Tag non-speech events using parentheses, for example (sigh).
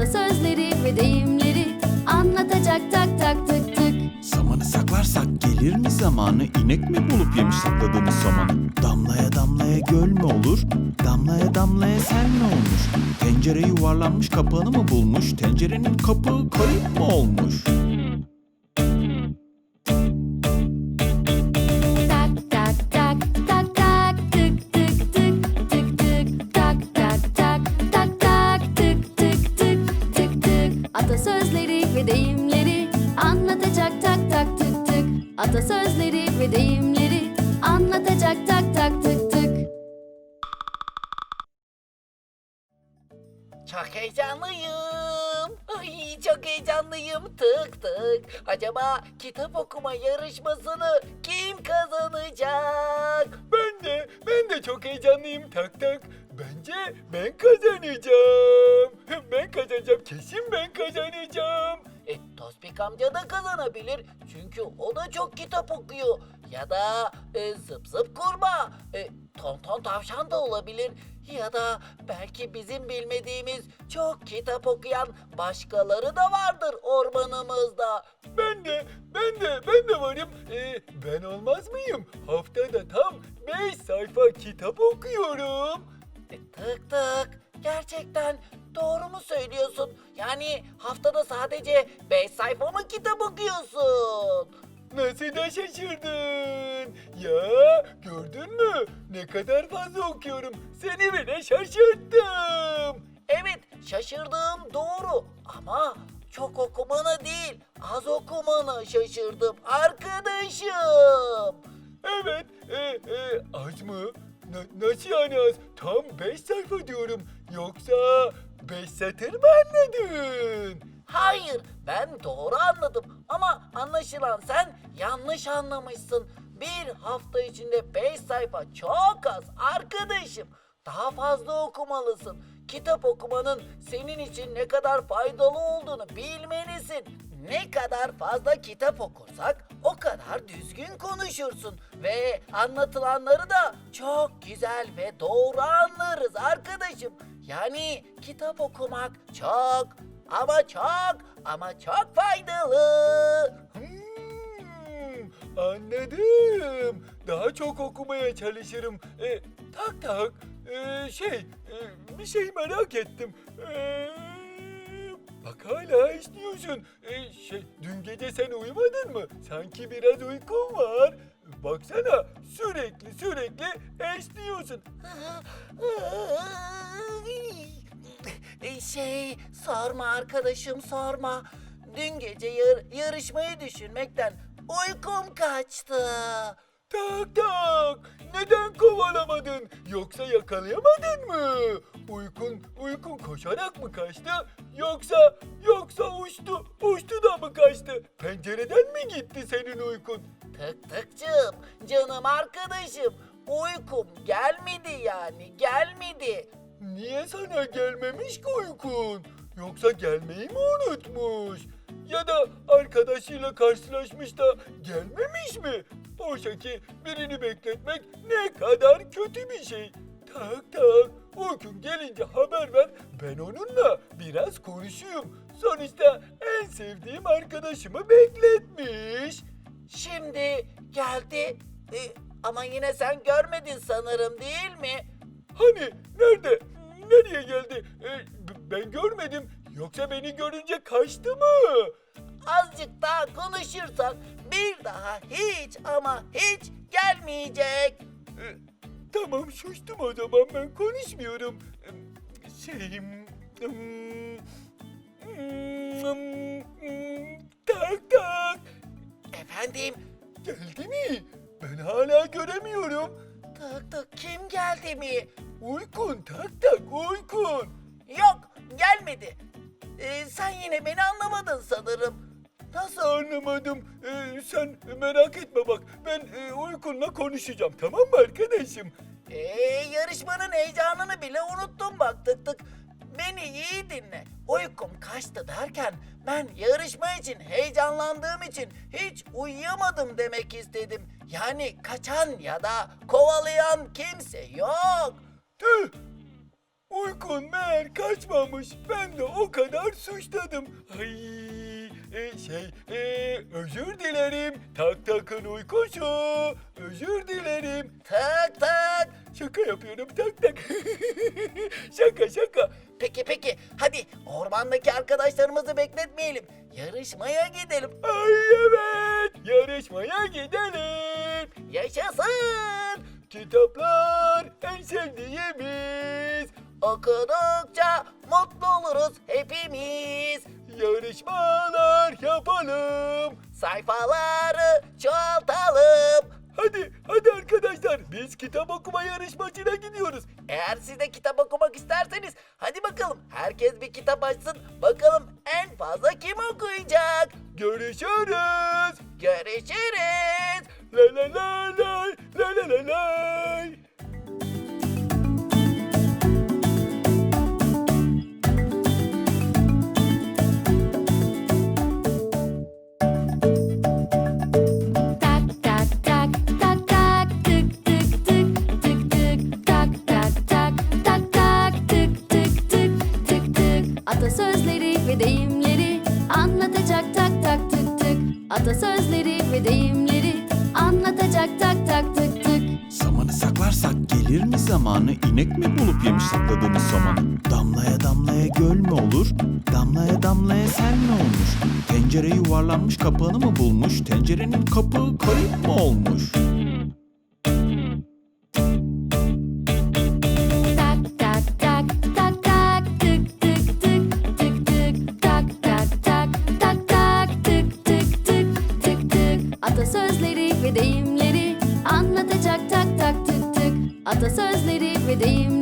Atasözleri ve deyimleri anlatacak tak tak tık tık. Samanı saklarsak gelir mi zamanı? İnek mi bulup yemiş sakladığımız samanı? Damlaya damlaya göl mü olur? Damlaya damlaya sel mi olmuş? Tencere yuvarlanmış kapağını mı bulmuş? Tencerenin kapağı kayıp mı olmuş? Atasözleri ve deyimleri anlatacak tak tak tık tık Çok heyecanlıyım. Ay, çok heyecanlıyım. Tık tık. Acaba kitap okuma yarışmasını kim kazanacak? Ben de, ben de çok heyecanlıyım tak tak. Bence ben kazanacağım. Ben kazanacağım, kesin ben kazanacağım. Tospik amca da kazanabilir. Çünkü o da çok kitap okuyor. Ya da e, zıp zıp kurma. E, tonton tavşan da olabilir. Ya da belki bizim bilmediğimiz çok kitap okuyan başkaları da vardır ormanımızda. Ben de, ben de, ben de varım. Ee, ben olmaz mıyım? Haftada tam 5 sayfa kitap okuyorum. E, tık tık. Gerçekten doğru mu söylüyorsun? Yani haftada sadece 5 sayfa mı kitap okuyorsun? Nasıl da şaşırdın? Ya gördün mü? Ne kadar fazla okuyorum. Seni bile şaşırttım. Evet şaşırdığım doğru ama çok okumana değil az okumana şaşırdım arkadaşım. Evet, e, e, az mı? Na- nasıl yani az? Tam 5 sayfa diyorum. Yoksa 5 satır mı anladın? Hayır ben doğru anladım ama anlaşılan sen yanlış anlamışsın. Bir hafta içinde 5 sayfa çok az arkadaşım. Daha fazla okumalısın. Kitap okumanın senin için ne kadar faydalı olduğunu bilmelisin. Ne kadar fazla kitap okursak o kadar düzgün konuşursun ve anlatılanları da çok güzel ve doğru anlarız arkadaşım. Yani kitap okumak çok ama çok ama çok faydalı. Hmm, anladım. Daha çok okumaya çalışırım. E, tak tak. E, şey, e, bir şey merak ettim. E, bak hala işliyorsun. E, şey, dün gece sen uyumadın mı? Sanki biraz uykun var. Baksana sürekli sürekli esniyorsun. (laughs) E, Şey sorma arkadaşım sorma. Dün gece yar- yarışmayı düşünmekten uykum kaçtı. Tak tak. Neden kovalamadın? Yoksa yakalayamadın mı? Uykun, uykun koşarak mı kaçtı? Yoksa, yoksa uçtu, uçtu da mı kaçtı? Pencereden mi gitti senin uykun? Tık tıkçım canım arkadaşım uykum gelmedi yani gelmedi. Niye sana gelmemiş ki uykun? Yoksa gelmeyi mi unutmuş? Ya da arkadaşıyla karşılaşmış da gelmemiş mi? Oysa ki birini bekletmek ne kadar kötü bir şey. Tak tak, uykun gelince haber ver, ben onunla biraz konuşayım. Sonuçta en sevdiğim arkadaşımı bekletmiş. Şimdi geldi E, ama yine sen görmedin sanırım değil mi? Hani, nerede, nereye geldi? E, ben görmedim, yoksa beni görünce kaçtı mı? Azıcık daha konuşursak bir daha hiç ama hiç gelmeyecek. E, tamam sustum o zaman ben konuşmuyorum. E, Şey... hmm, hmm, hmm, Tak tak. Efendim Geldi mi? Ben hala göremiyorum. tık tık kim geldi mi? Uykun tak tak uykun. Yok gelmedi. Ee, sen yine beni anlamadın sanırım. Nasıl anlamadım? E, sen merak etme bak. Ben e, uykunla konuşacağım tamam mı arkadaşım? Ee, yarışmanın heyecanını bile unuttum bak tık tık. Beni iyi dinle. Uykum kaçtı derken ben yarışma için heyecanlandığım için hiç uyuyamadım demek istedim. Yani kaçan ya da kovalayan kimse yok. Tüh Uykun meğer kaçmamış. Ben de o kadar suçladım. Ay e, şey e, özür dilerim. Tak takın uykusu. Özür dilerim. Tak tak. Şaka yapıyorum tak tak. (laughs) şaka şaka. Peki peki hadi ormandaki arkadaşlarımızı bekletmeyelim. Yarışmaya gidelim. Ay evet. Yarışmaya gidelim. Yaşasın. Kitaplar en sevdiğimiz. Okudukça mutlu oluruz hepimiz. Yarışmalar yapalım. Sayfaları çoğaltalım. Hadi, hadi arkadaşlar. Biz kitap okuma yarışmasına gidiyoruz. Eğer siz de kitap okumak isterseniz hadi bakalım herkes bir kitap açsın. Bakalım en fazla kim okuyacak? Görüşürüz. Görüşürüz. La la la la la la la la. Gelir mi zamanı? İnek mi bulup yemiş sakladığımız samanı? Damlaya damlaya göl mü olur? Damlaya damlaya sel mi olmuş? Tencere yuvarlanmış kapağını mı bulmuş? Tencerenin kapağı kayıp mı olmuş? Tak tak tak tık Atasözleri ve deyimleri